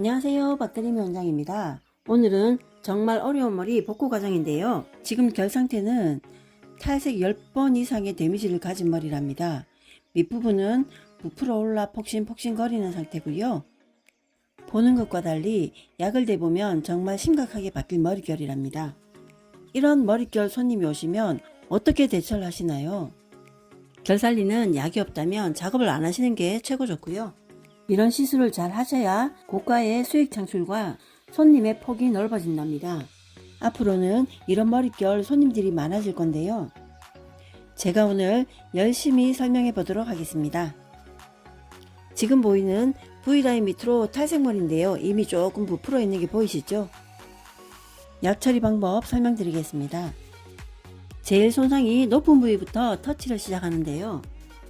안녕하세요. 박대림 원장입니다. 오늘은 정말 어려운 머리 복구 과정인데요. 지금 결 상태는 탈색 10번 이상의 데미지를 가진 머리랍니다. 밑부분은 부풀어 올라 폭신폭신 거리는 상태고요. 보는 것과 달리 약을 대보면 정말 심각하게 바뀔 머릿결이랍니다. 이런 머릿결 손님이 오시면 어떻게 대처를 하시나요? 결 살리는 약이 없다면 작업을 안 하시는 게 최고 좋고요 이런 시술을 잘 하셔야 고가의 수익 창출과 손님의 폭이 넓어진답니다. 앞으로는 이런 머릿결 손님들이 많아질 건데요. 제가 오늘 열심히 설명해 보도록 하겠습니다. 지금 보이는 V라인 밑으로 탈색머리인데요. 이미 조금 부풀어 있는 게 보이시죠? 약 처리 방법 설명드리겠습니다. 제일 손상이 높은 부위부터 터치를 시작하는데요.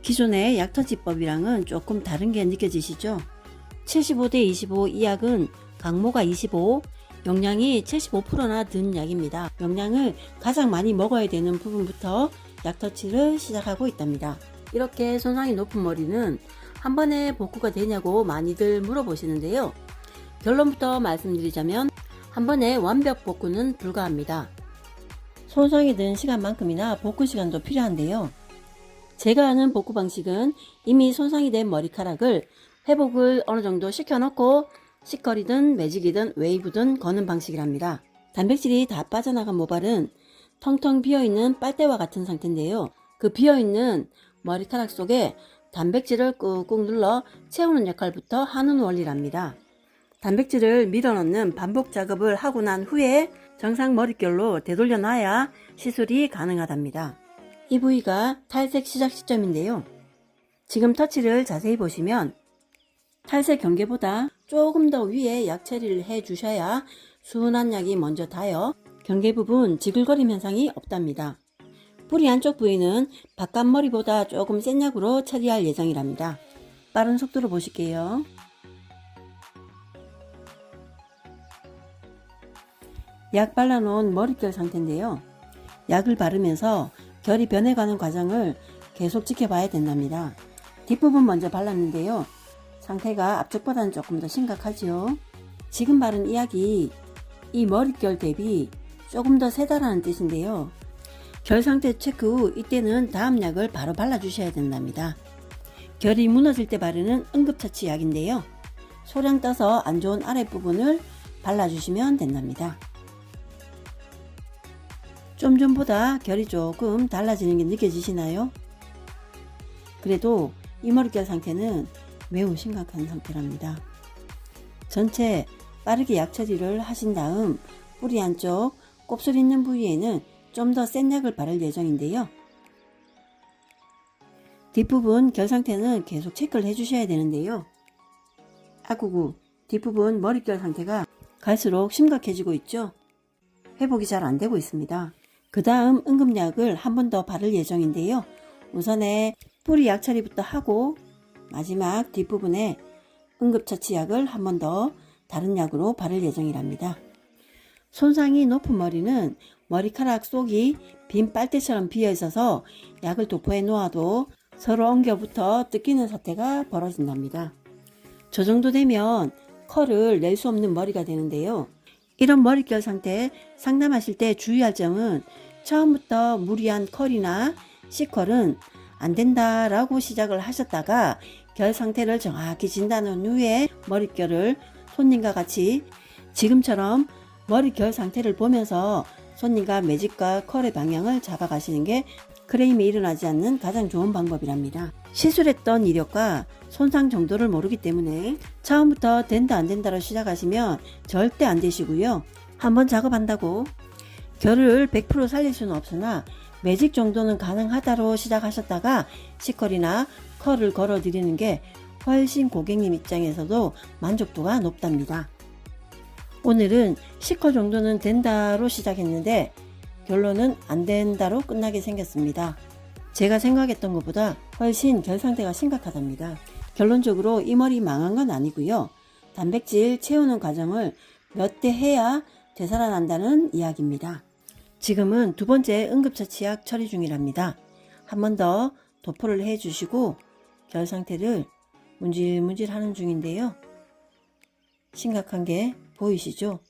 기존의 약터치법이랑은 조금 다른 게 느껴지시죠? 75대 25 이 약은 강모가 25, 용량이 75%나 든 약입니다. 용량을 가장 많이 먹어야 되는 부분부터 약터치를 시작하고 있답니다. 이렇게 손상이 높은 머리는 한 번에 복구가 되냐고 많이들 물어보시는데요. 결론부터 말씀드리자면 한 번에 완벽 복구는 불가합니다. 손상이 든 시간만큼이나 복구 시간도 필요한데요. 제가 하는 복구 방식은 이미 손상이 된 머리카락을 회복을 어느 정도 시켜놓고 시컬이든 매직이든 웨이브든 거는 방식이랍니다. 단백질이 다 빠져나간 모발은 텅텅 비어있는 빨대와 같은 상태인데요. 그 비어있는 머리카락 속에 단백질을 꾹꾹 눌러 채우는 역할부터 하는 원리랍니다. 단백질을 밀어넣는 반복 작업을 하고 난 후에 정상 머릿결로 되돌려 놔야 시술이 가능하답니다. 이 부위가 탈색 시작 시점인데요. 지금 터치를 자세히 보시면 탈색 경계보다 조금 더 위에 약 처리를 해 주셔야 순한 약이 먼저 닿여 경계 부분 지글거림 현상이 없답니다. 뿌리 안쪽 부위는 바깥머리보다 조금 센 약으로 처리할 예정이랍니다. 빠른 속도로 보실게요. 약 발라놓은 머릿결 상태인데요. 약을 바르면서 결이 변해가는 과정을 계속 지켜봐야 된답니다. 뒷부분 먼저 발랐는데요. 상태가 앞쪽보다는 조금 더 심각하지요. 지금 바른 이 약이 이 머릿결 대비 조금 더 세다라는 뜻인데요. 결 상태 체크 후 이때는 다음 약을 바로 발라주셔야 된답니다. 결이 무너질 때 바르는 응급처치 약인데요. 소량 떠서 안 좋은 아랫부분을 발라주시면 된답니다. 좀 전보다 결이 조금 달라지는 게 느껴지시나요? 그래도 이 머릿결 상태는 매우 심각한 상태랍니다. 전체 빠르게 약 처리를 하신 다음 뿌리 안쪽 곱슬 있는 부위에는 좀 더 센 약을 바를 예정인데요. 뒷부분 결 상태는 계속 체크를 해주셔야 되는데요. 아구구 뒷부분 머릿결 상태가 갈수록 심각해지고 있죠. 회복이 잘 안 되고 있습니다. 그 다음 응급약을 한 번 더 바를 예정인데요. 우선에 뿌리 약 처리부터 하고 마지막 뒷부분에 응급처치약을 한 번 더 다른 약으로 바를 예정이랍니다. 손상이 높은 머리는 머리카락 속이 빈 빨대처럼 비어 있어서 약을 도포해 놓아도 서로 엉겨붙어 뜯기는 사태가 벌어진답니다. 저 정도 되면 컬을 낼 수 없는 머리가 되는데요. 이런 머릿결 상태 상담하실 때 주의할 점은 처음부터 무리한 컬이나 C컬은 안 된다 라고 시작을 하셨다가 결 상태를 정확히 진단한 후에 머릿결을 손님과 같이 지금처럼 머릿결 상태를 보면서 손님과 매직과 컬의 방향을 잡아가시는 게 크레임이 일어나지 않는 가장 좋은 방법이랍니다. 시술했던 이력과 손상 정도를 모르기 때문에 처음부터 된다 안 된다로 시작하시면 절대 안 되시고요. 한번 작업한다고 결을 100% 살릴 수는 없으나 매직 정도는 가능하다로 시작하셨다가 시컬이나 컬을 걸어 드리는 게 훨씬 고객님 입장에서도 만족도가 높답니다. 오늘은 시컬 정도는 된다로 시작했는데 결론은 안 된다로 끝나게 생겼습니다. 제가 생각했던 것보다 훨씬 결 상태가 심각하답니다. 결론적으로 이 머리 망한 건 아니고요. 단백질 채우는 과정을 몇 대 해야 되살아난다는 이야기입니다. 지금은 두 번째 응급처치약 처리 중이랍니다. 한 번 더 도포를 해 주시고 결 상태를 문질문질 하는 중인데요. 심각한 게 보이시죠?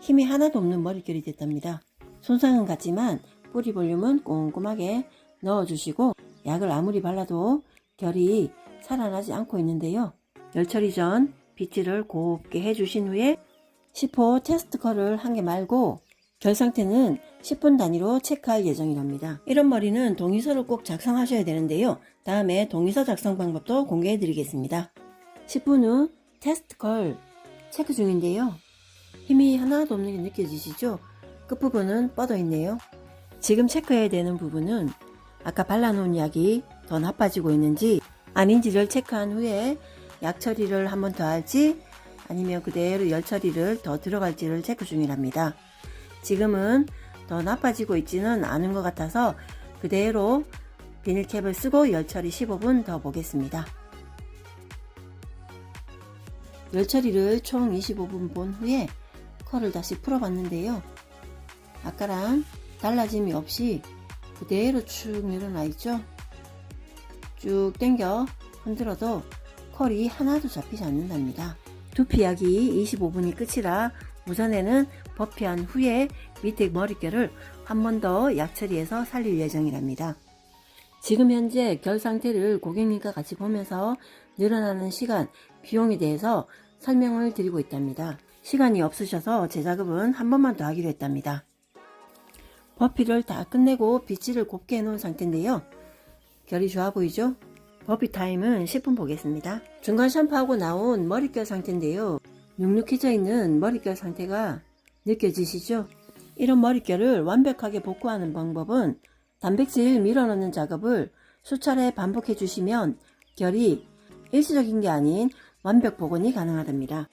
힘이 하나도 없는 머릿결이 됐답니다. 손상은 같지만 뿌리 볼륨은 꼼꼼하게 넣어주시고 약을 아무리 발라도 결이 살아나지 않고 있는데요. 열 처리 전 빗질을 곱게 해주신 후에 10호 테스트 컬을 한 개 말고 결 상태는 10분 단위로 체크할 예정이랍니다. 이런 머리는 동의서를 꼭 작성하셔야 되는데요. 다음에 동의서 작성 방법도 공개해 드리겠습니다. 10분 후 테스트 컬 체크 중인데요. 힘이 하나도 없는 게 느껴지시죠? 끝부분은 뻗어 있네요. 지금 체크해야 되는 부분은 아까 발라놓은 약이 더 나빠지고 있는지 아닌지를 체크한 후에 약 처리를 한 번 더 할지 아니면 그대로 열 처리를 더 들어갈지를 체크 중이랍니다. 지금은 더 나빠지고 있지는 않은 것 같아서 그대로 비닐캡을 쓰고 열 처리 15분 더 보겠습니다. 열 처리를 총 25분 본 후에 컬을 다시 풀어봤는데요. 아까랑 달라짐이 없이 그대로 축 늘어나 있죠. 쭉 당겨 흔들어도 컬이 하나도 잡히지 않는답니다. 두피 약이 25분이 끝이라 우선에는 버피한 후에 밑에 머릿결을 한 번 더 약처리해서 살릴 예정이랍니다. 지금 현재 결 상태를 고객님과 같이 보면서 늘어나는 시간, 비용에 대해서 설명을 드리고 있답니다. 시간이 없으셔서 제 작업은 한 번만 더 하기로 했답니다. 버피를 다 끝내고 빗질을 곱게 해놓은 상태인데요. 결이 좋아 보이죠? 버피 타임은 10분 보겠습니다. 중간 샴푸하고 나온 머릿결 상태인데요. 눅눅해져 있는 머릿결 상태가 느껴지시죠? 이런 머릿결을 완벽하게 복구하는 방법은 단백질 밀어넣는 작업을 수차례 반복해 주시면 결이 일시적인 게 아닌 완벽 복원이 가능하답니다.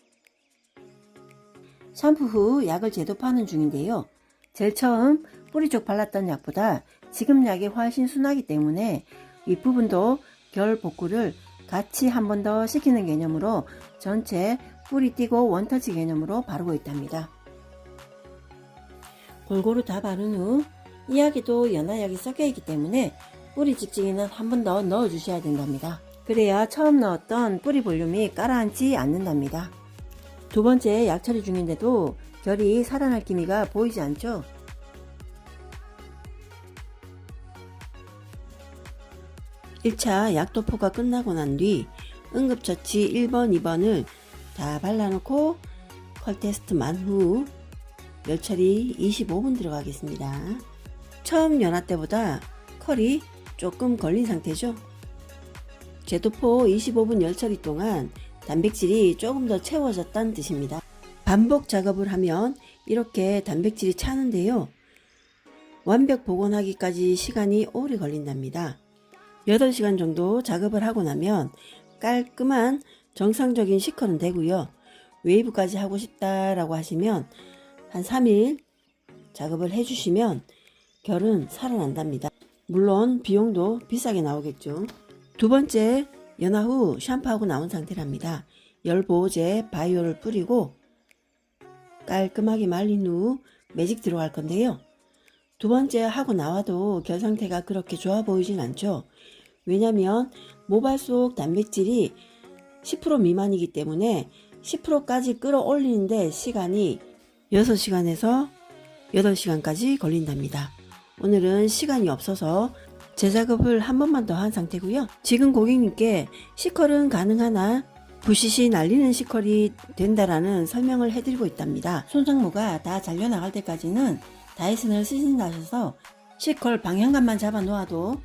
샴푸 후 약을 제도파하는 중인데요. 제일 처음 뿌리 쪽 발랐던 약보다 지금 약이 훨씬 순하기 때문에 윗부분도 결 복구를 같이 한 번 더 시키는 개념으로 전체 뿌리 띄고 원터치 개념으로 바르고 있답니다. 골고루 다 바른 후 이 약에도 연화약이 섞여 있기 때문에 뿌리 찍찍이는 한 번 더 넣어 주셔야 된답니다. 그래야 처음 넣었던 뿌리 볼륨이 깔아앉지 않는답니다. 두 번째 약 처리 중인데도 결이 살아날 기미가 보이지 않죠? 일차 약도포가 끝나고 난 뒤 응급처치 1번, 2번을 다 발라놓고 컬 테스트만 후 열처리 25분 들어가겠습니다. 처음 연화 때보다 컬이 조금 걸린 상태죠? 제도포 25분 열처리 동안 단백질이 조금 더 채워졌다는 뜻입니다. 반복 작업을 하면 이렇게 단백질이 차는데요. 완벽 복원하기까지 시간이 오래 걸린답니다. 8시간 정도 작업을 하고 나면 깔끔한 정상적인 시컬은 되고요. 웨이브까지 하고 싶다라고 하시면 한 3일 작업을 해주시면 결은 살아난답니다. 물론 비용도 비싸게 나오겠죠. 두 번째 연화 후 샴푸하고 나온 상태랍니다. 열 보호제 바이오를 뿌리고 깔끔하게 말린 후 매직 들어갈 건데요. 두 번째 하고 나와도 결 상태가 그렇게 좋아 보이진 않죠. 왜냐면 모발 속 단백질이 10% 미만이기 때문에 10%까지 끌어올리는데 시간이 6시간에서 8시간까지 걸린답니다. 오늘은 시간이 없어서 재작업을 한 번만 더 한 상태고요. 지금 고객님께 시컬은 가능하나 부시시 날리는 시컬이 된다라는 설명을 해드리고 있답니다. 손상모가 다 잘려나갈 때까지는 다이슨을 쓰신다 하셔서 시컬 방향감만 잡아 놓아도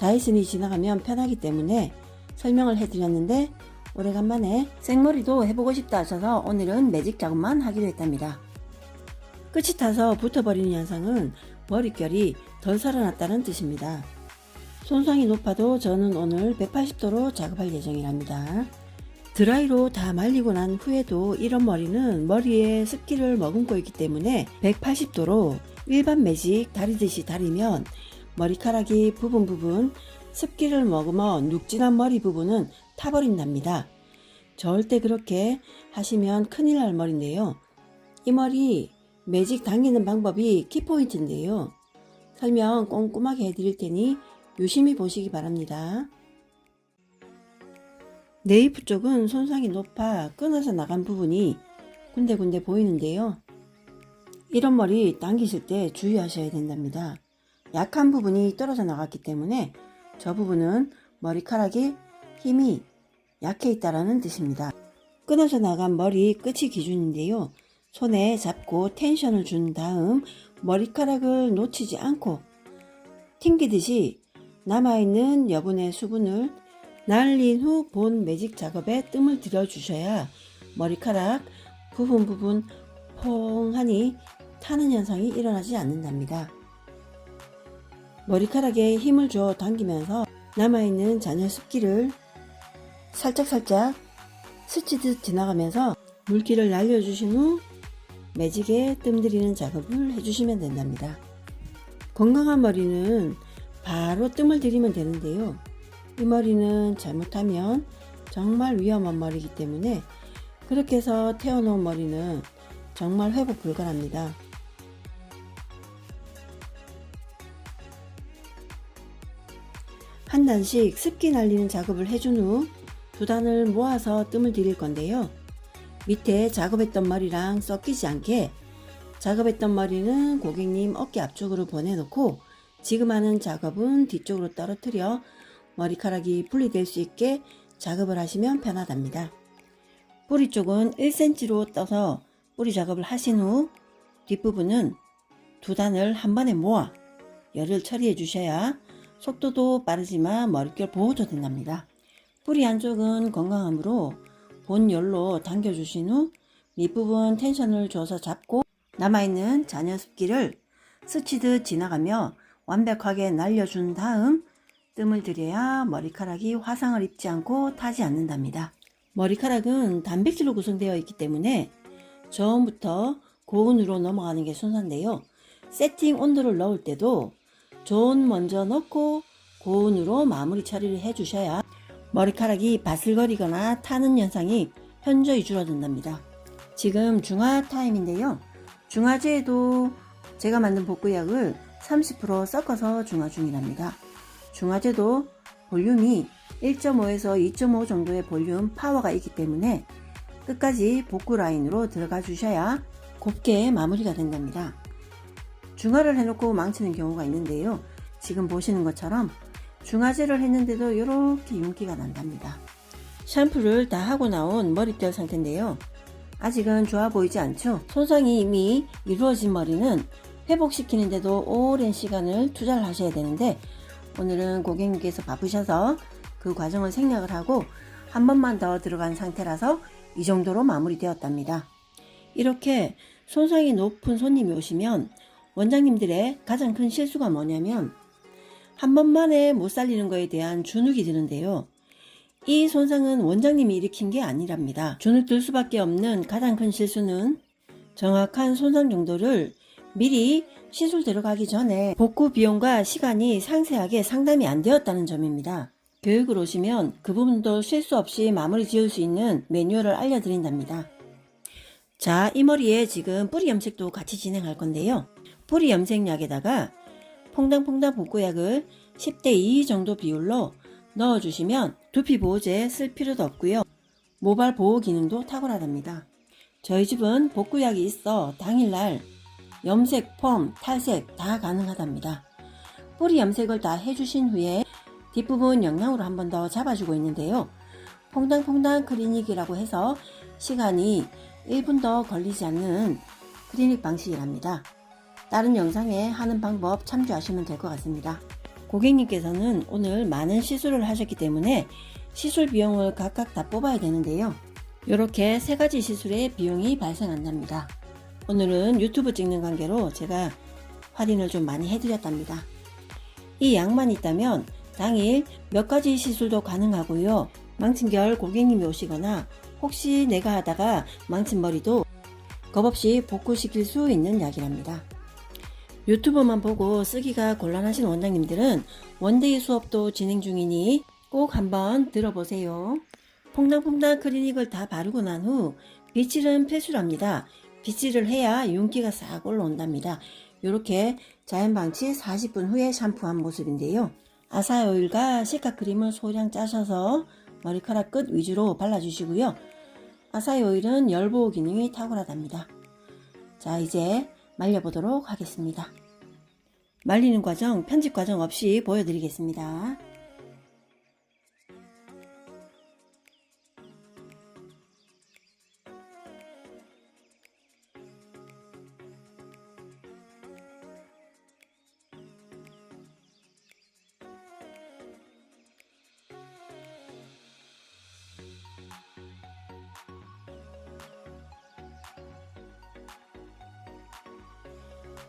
다이슨이 지나가면 편하기 때문에 설명을 해드렸는데 오래간만에 생머리도 해보고 싶다 하셔서 오늘은 매직 작업만 하기로 했답니다. 끝이 타서 붙어버리는 현상은 머릿결이 덜 살아났다는 뜻입니다. 손상이 높아도 저는 오늘 180도로 작업할 예정이랍니다. 드라이로 다 말리고 난 후에도 이런 머리는 머리에 습기를 머금고 있기 때문에 180도로 일반 매직 다리듯이 다리면 머리카락이 부분 부분 습기를 머금어 눅진한 머리 부분은 타버린답니다. 절대 그렇게 하시면 큰일 날 머리인데요. 이 머리 매직 당기는 방법이 키포인트인데요. 설명 꼼꼼하게 해드릴 테니 유심히 보시기 바랍니다. 네이프 쪽은 손상이 높아 끊어서 나간 부분이 군데군데 보이는데요. 이런 머리 당기실 때 주의하셔야 된답니다. 약한 부분이 떨어져 나갔기 때문에 저 부분은 머리카락에 힘이 약해 있다라는 뜻입니다. 끊어져 나간 머리 끝이 기준인데요. 손에 잡고 텐션을 준 다음 머리카락을 놓치지 않고 튕기듯이 남아있는 여분의 수분을 날린 후 본 매직 작업에 뜸을 들여주셔야 머리카락 부분 부분 퐁하니 타는 현상이 일어나지 않는답니다. 머리카락에 힘을 줘 당기면서 남아있는 잔여 습기를 살짝살짝 스치듯 지나가면서 물기를 날려주신 후 매직에 뜸들이는 작업을 해주시면 된답니다. 건강한 머리는 바로 뜸을 들이면 되는데요. 이 머리는 잘못하면 정말 위험한 머리이기 때문에 그렇게 해서 태어놓은 머리는 정말 회복 불가합니다. 한 단씩 습기 날리는 작업을 해준 후 두 단을 모아서 뜸을 들일 건데요. 밑에 작업했던 머리랑 섞이지 않게 작업했던 머리는 고객님 어깨 앞쪽으로 보내놓고 지금 하는 작업은 뒤쪽으로 떨어뜨려 머리카락이 분리될 수 있게 작업을 하시면 편하답니다. 뿌리 쪽은 1cm로 떠서 뿌리 작업을 하신 후 뒷부분은 두 단을 한 번에 모아 열을 처리해 주셔야 속도도 빠르지만 머릿결 보호도 된답니다. 뿌리 안쪽은 건강하므로 본 열로 당겨주신 후 밑부분 텐션을 줘서 잡고 남아있는 잔여 습기를 스치듯 지나가며 완벽하게 날려준 다음 뜸을 들여야 머리카락이 화상을 입지 않고 타지 않는답니다. 머리카락은 단백질로 구성되어 있기 때문에 저온부터 고온으로 넘어가는 게 순서인데요. 세팅 온도를 넣을 때도 저온 먼저 넣고 고온으로 마무리 처리를 해주셔야 머리카락이 바슬거리거나 타는 현상이 현저히 줄어든답니다. 지금 중화 타임인데요. 중화제에도 제가 만든 복구약을 30% 섞어서 중화 중이랍니다. 중화제도 볼륨이 1.5에서 2.5 정도의 볼륨 파워가 있기 때문에 끝까지 복구 라인으로 들어가 주셔야 곱게 마무리가 된답니다. 중화를 해놓고 망치는 경우가 있는데요. 지금 보시는 것처럼 중화제를 했는데도 이렇게 윤기가 난답니다. 샴푸를 다 하고 나온 머리결 상태인데요. 아직은 좋아 보이지 않죠? 손상이 이미 이루어진 머리는 회복시키는데도 오랜 시간을 투자를 하셔야 되는데 오늘은 고객님께서 바쁘셔서 그 과정을 생략을 하고 한 번만 더 들어간 상태라서 이 정도로 마무리되었답니다. 이렇게 손상이 높은 손님이 오시면 원장님들의 가장 큰 실수가 뭐냐면 한 번만에 못 살리는 거에 대한 주눅이 드는데요. 이 손상은 원장님이 일으킨 게 아니랍니다. 주눅 들 수밖에 없는 가장 큰 실수는 정확한 손상 정도를 미리 시술 들어가기 전에 복구 비용과 시간이 상세하게 상담이 안 되었다는 점입니다. 교육을 오시면 그 부분도 실수 없이 마무리 지을 수 있는 매뉴얼을 알려드린답니다. 자, 이 머리에 지금 뿌리 염색도 같이 진행할 건데요. 뿌리 염색약에다가 퐁당퐁당 복구약을 10대 2 정도 비율로 넣어주시면 두피 보호제 쓸 필요도 없고요. 모발 보호 기능도 탁월하답니다. 저희 집은 복구약이 있어 당일날 염색, 펌, 탈색 다 가능하답니다. 뿌리 염색을 다 해주신 후에 뒷부분 영양으로 한 번 더 잡아주고 있는데요. 퐁당퐁당 클리닉이라고 해서 시간이 1분 더 걸리지 않는 클리닉 방식이랍니다. 다른 영상에 하는 방법 참조하시면 될 것 같습니다. 고객님께서는 오늘 많은 시술을 하셨기 때문에 시술 비용을 각각 다 뽑아야 되는데요. 이렇게 세 가지 시술의 비용이 발생한답니다. 오늘은 유튜브 찍는 관계로 제가 할인을 좀 많이 해드렸답니다. 이 양만 있다면 당일 몇 가지 시술도 가능하고요. 망친 결 고객님이 오시거나 혹시 내가 하다가 망친 머리도 겁없이 복구시킬 수 있는 약이랍니다. 유튜브만 보고 쓰기가 곤란하신 원장님들은 원데이 수업도 진행 중이니 꼭 한번 들어보세요. 퐁당퐁당 클리닉을 다 바르고 난 후 빗질은 필수랍니다. 빗질을 해야 윤기가 싹 올라온답니다. 이렇게 자연 방치 40분 후에 샴푸한 모습인데요. 아사히 오일과 시카 크림을 소량 짜셔서 머리카락 끝 위주로 발라주시고요. 아사히 오일은 열보호 기능이 탁월하답니다. 자, 이제 말려보도록 하겠습니다. 말리는 과정, 편집 과정 없이 보여드리겠습니다.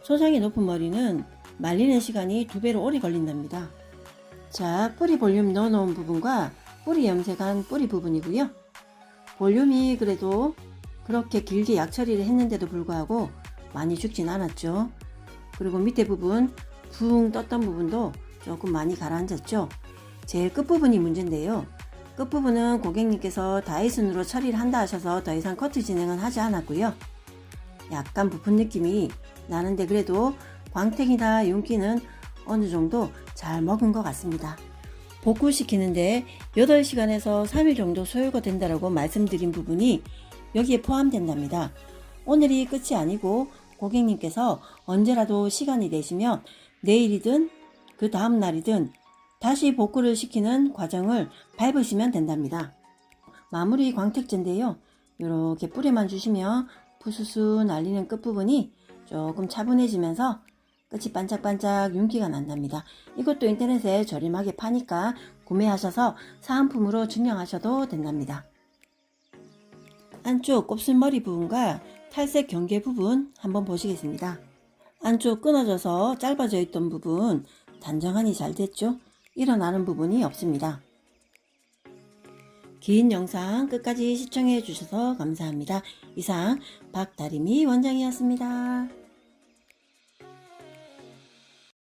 소장이 높은 머리는 말리는 시간이 두 배로 오래 걸린답니다. 자, 뿌리 볼륨 넣어놓은 부분과 뿌리 염색한 뿌리 부분이고요. 볼륨이 그래도 그렇게 길게 약 처리를 했는데도 불구하고 많이 죽진 않았죠. 그리고 밑에 부분 붕 떴던 부분도 조금 많이 가라앉았죠. 제일 끝부분이 문제인데요. 끝부분은 고객님께서 다이슨으로 처리를 한다 하셔서 더 이상 커트 진행은 하지 않았고요. 약간 부푼 느낌이 나는데 그래도 광택이나 윤기는 어느 정도 잘 먹은 것 같습니다. 복구시키는데 8시간에서 3일 정도 소요가 된다고 말씀드린 부분이 여기에 포함된답니다. 오늘이 끝이 아니고 고객님께서 언제라도 시간이 되시면 내일이든 그 다음 날이든 다시 복구를 시키는 과정을 밟으시면 된답니다. 마무리 광택제인데요. 이렇게 뿌려만 주시면 부스스 날리는 끝부분이 조금 차분해지면서 끝이 반짝반짝 윤기가 난답니다. 이것도 인터넷에 저렴하게 파니까 구매하셔서 사은품으로 증명하셔도 된답니다. 안쪽 곱슬머리 부분과 탈색 경계 부분 한번 보시겠습니다. 안쪽 끊어져서 짧아져 있던 부분 단정하니 잘 됐죠? 일어나는 부분이 없습니다. 긴 영상 끝까지 시청해 주셔서 감사합니다. 이상 박다림이 원장이었습니다.